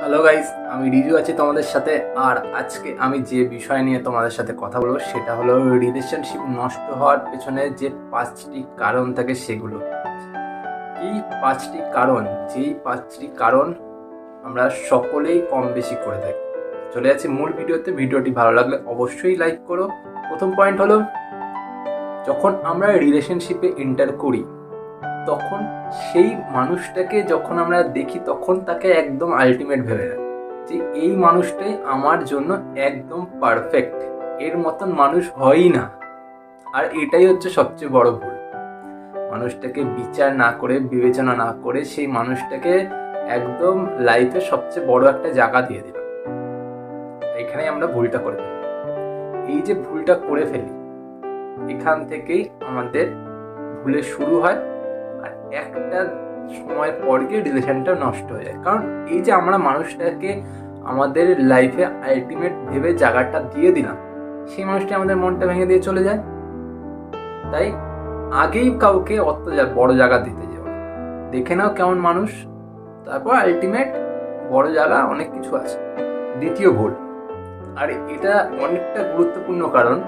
Hello guys আমি রিজু আছি তোমাদের সাথে। আর আজকে আমি যে বিষয় নিয়ে তোমাদের সাথে কথা বলব, সেটা হলো রিলেশনশিপ নষ্ট হওয়ার পেছনে যে পাঁচটি কারণ থাকে সেগুলো। এই পাঁচটি কারণ, যেই পাঁচটি কারণ আমরা সকলেই কম বেশি করে থাকি। চলে যাচ্ছি মূল ভিডিওতে। ভিডিওটি ভালো লাগলে অবশ্যই লাইক করো। প্রথম পয়েন্ট হলো, যখন আমরা রিলেশনশিপে এন্টার করি তখন সেই মানুষটাকে যখন আমরা দেখি, তখন তাকে একদম আলটিমেট ভেবে নেয় যে এই মানুষটাই আমার জন্য একদম পারফেক্ট এর মতন মানুষ হয়ই না। আর এটাই হচ্ছে সবচেয়ে বড় ভুল। মানুষটাকে বিচার না করে, বিবেচনা না করে সেই মানুষটাকে একদম লাইফে সবচেয়ে বড় একটা জায়গা দিয়ে দিলাম এখানে আমরা ভুলটা করে ফেলি। এই যে ভুলটা করে ফেলি, এখান থেকেই আমাদের ভুলে শুরু হয়। একটা সময়ের পর গিয়ে রিলেশনটা নষ্ট হয়ে যায়। কারণ এই যে আমরা মানুষটাকে আমাদের লাইফে আলটিমেট ভেবে জায়গাটা দিয়ে দিলাম, সেই মানুষটি আমাদের মনটা ভেঙে দিয়ে চলে যায়। তাই আগেই কাউকে অত বড় জায়গা দিতে যাও দেখে নাও কেমন মানুষ, তারপর আলটিমেট বড় জায়গা অনেক কিছু আছে। দ্বিতীয় ভুল, আর এটা অনেকটা গুরুত্বপূর্ণ কারণ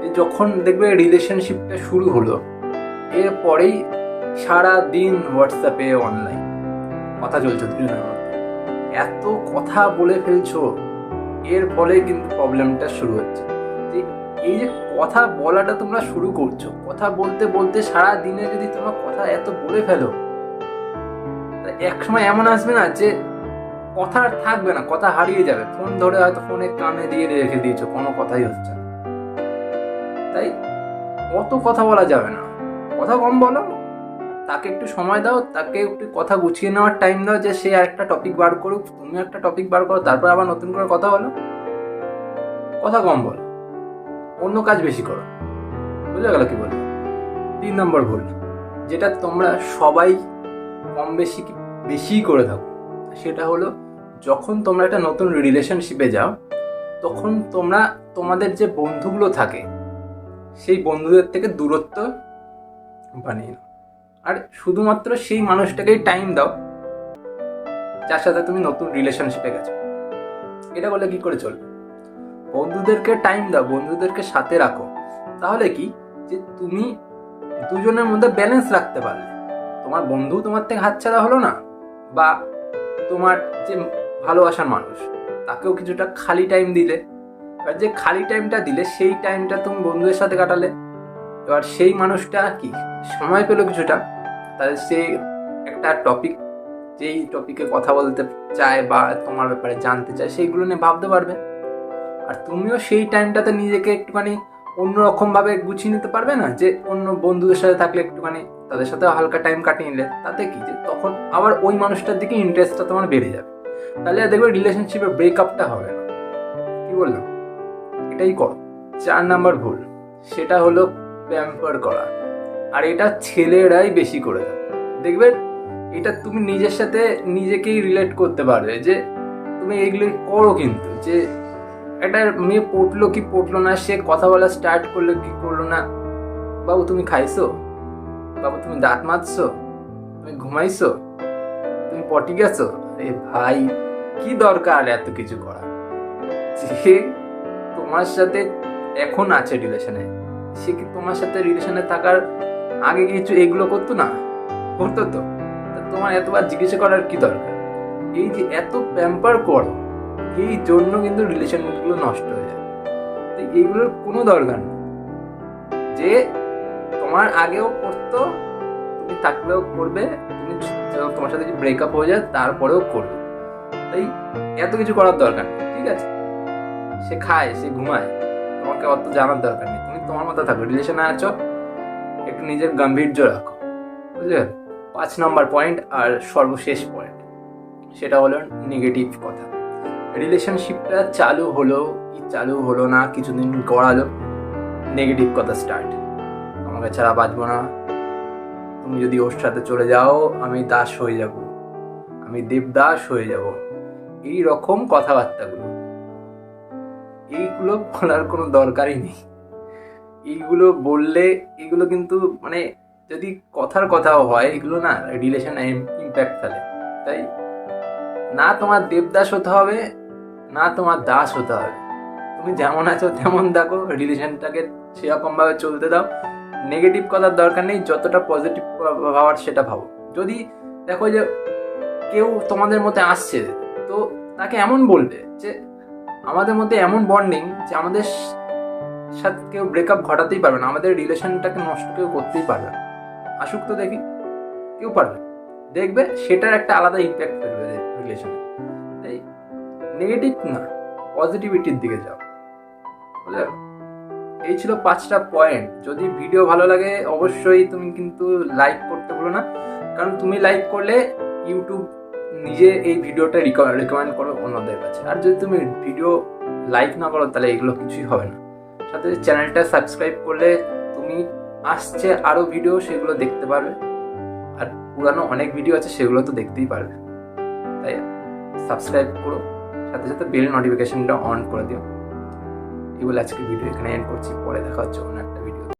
যে যখন দেখবে রিলেশনশিপটা শুরু হলো, এরপরেই সারা দিন হোয়াটসঅ্যাপে অনলাইন কথা চলছে এত কথা বলে ফেলছো, এর ফলে কিন্তু প্রবলেমটা শুরু হচ্ছে। যে এই যে কথা বলাটা তোমরা শুরু করছ, কথা বলতে বলতে সারা দিনে যদি তোমরা কথা এত বলে ফেলো এক সময় এমন আসবে না যে কথা আর থাকবে না, কথা হারিয়ে যাবে। ফোন ধরে হয়তো ফোনে কানে দিয়ে রেখে দিয়েছ, কোনো কথাই হচ্ছে না। তাই অত কথা বলা যাবে না। কথা কম বলো তাকে একটু সময় দাও, তাকে একটু কথা গুছিয়ে নেওয়ার টাইম দাও যে সে একটা টপিক বার করুক, তুমি একটা টপিক বার করো, তারপর আবার নতুন করে কথা বলো। কথা কম বলো, অন্য কাজ বেশি করো। বুঝে গেল কি বলব তিন নম্বর ভুল, যেটা তোমরা সবাই কম বেশি কি বেশি করে থাকো, সেটা হলো যখন তোমরা একটা নতুন রিলেশনশিপে যাও, তখন তোমরা তোমাদের যে বন্ধুগুলো থাকে, সেই বন্ধুদের থেকে দূরত্ব বানিয়ে নাও। আর শুধুমাত্র সেই মানুষটাকেই টাইম দাও, যার সাথে তুমি নতুন রিলেশনশিপে গেছো। এটা বলে কি করে চলবে? বন্ধুদেরকে টাইম দাও, বন্ধুদেরকে সাথে রাখো। তাহলে কি? যে তুমি দুজনের মধ্যে ব্যালেন্স রাখতে পারলে। তোমার বন্ধু তোমার থেকে হাতছাড়া হলো না? বা তোমার যে ভালোবাসার মানুষ, তাকেও কিছুটা খালি টাইম দিলে। এবার যে খালি টাইমটা দিলে, সেই টাইমটা তুমি বন্ধুদের সাথে কাটালে। এবার সেই মানুষটা কি? সময় পেল কিছুটা। তাহলে সে একটা টপিক যেই টপিকে কথা বলতে চায় বা তোমার ব্যাপারে জানতে চায়, সেইগুলো নিয়ে ভাবতে পারবে। আর তুমিও সেই টাইমটাতে নিজেকে একটুখানি অন্যরকমভাবে গুছিয়ে নিতে পারবে না? যে অন্য বন্ধুদের সাথে থাকলে একটুখানি তাদের সাথে হালকা টাইম কাটিয়ে নিলে, তাতে কি? যে তখন আবার ওই মানুষটার দিকে ইন্টারেস্টটা তোমার বেড়ে যাবে। তাহলে দেখবে রিলেশনশিপের ব্রেকআপটা হবে না। কি বললাম? এটাই করো। চার নাম্বার ভুল। সেটা হলো প্যাম্পার করা। আর এটা ছেলেরাই বেশি করে থাকে দেখবে এটা তুমি নিজের সাথে নিজেকেই রিলেট করতে পারবে যে, তুমি এগুলো করো কিন্তু। যে, একটা মেয়ে পড়ল কি পড়ল না, সে কথা বলা স্টার্ট করল কি করল না। বাবু, তুমি খাইছো? বাবু, তুমি দাঁত মাজছো? তুমি ঘুমাইছো? তুমি পটি গেছো? আরে ভাই, কি দরকার এত কিছু করা যে, তোমার সাথে এখন আছে রিলেশনে সে কি তোমার সাথে রিলেশনে থাকার আগে কিছু এগুলো করতো না? করতো তো। তোমার এতবার জিজ্ঞাসা করার কি দরকার? এই যে এত প্যাম্পার করো, এই জন্য কিন্তু রিলেশনগুলো নষ্ট হয়ে যায়। এইগুলোর কোনো দরকার নেই। যে তোমার আগেও করতো, তুমি থাকলেও করবে, তুমি তোমার সাথে ব্রেকআপ হয়ে যায়, তারপরেও করবে। তাই এত কিছু করার দরকার ঠিক আছে? সে খায়, সে ঘুমায়, তোমাকে অত জানার দরকার নেই। তোমার মতো থাকো রিলেশনে আছো, একটু নিজের গাম্ভীর্য রাখো, বুঝলে? পাঁচ নম্বর পয়েন্ট আর সর্বশেষ পয়েন্ট সেটা হলো নেগেটিভ কথা। রিলেশনশিপটা চালু হলো কি চালু হলো না, কিছুদিন গড়ালো নেগেটিভ কথা স্টার্ট আমাকে ছাড়া বাঁচবো না। তুমি যদি ওর সাথে চলে যাও, আমি দাস হয়ে যাব। আমি দেবদাস হয়ে যাব। এই রকম কথাবার্তাগুলো। এইগুলো বলার কোনো দরকারই নেই। এইগুলো বললে এগুলো কিন্তু মানে যদি কথার কথাও হয়, এগুলো না রিলেশনে ইম্প্যাক্ট ফেলে। তাই না তোমার দেবদাস হতে হবে, না তোমার দাস হতে হবে। তুমি যেমন আছো তেমন দেখো রিলেশনটাকে সেরকমভাবে চলতে দাও। নেগেটিভ কথার দরকার নেই, যতটা পজিটিভ ভাবার সেটা ভাবো। যদি দেখো যে কেউ তোমাদের মধ্যে আসছে, তো তাকে এমন বলবে যে, আমাদের মধ্যে এমন বন্ডিং যে আমাদের সাথে কেউ ব্রেকআপ ঘটাতেই পারবে না। আমাদের রিলেশনটাকে নষ্ট কেউ করতেই পারবে না। আসুক তো দেখি, কেউ পারবে। দেখবে সেটার একটা আলাদা ইম্প্যাক্ট ফেলবে রিলেশনে। তাই নেগেটিভ না পজিটিভিটির দিকে যাও। বুঝলে? এই ছিল পাঁচটা পয়েন্ট যদি ভিডিও ভালো লাগে, অবশ্যই তুমি কিন্তু লাইক করতে বলো না। কারণ তুমি লাইক করলে ইউটিউব নিজে এই ভিডিওটা রিকমেন্ড করো অন্যদের কাছে। আর যদি তুমি ভিডিও লাইক না করো, তাহলে এগুলো কিছুই হবে না। সাথে চ্যানেলটা সাবস্ক্রাইব করলে তুমি আসছে আরও ভিডিও সেগুলো দেখতে পারবে। আর পুরানো অনেক ভিডিও আছে, সেগুলো তো দেখতেই পারবে। তাই সাবস্ক্রাইব করো, সাথে সাথে বেল নোটিফিকেশনটা অন করে দিও। এই বলে আজকে ভিডিও এখানে এন্ড করছি। পরে দেখা হচ্ছে ভিডিও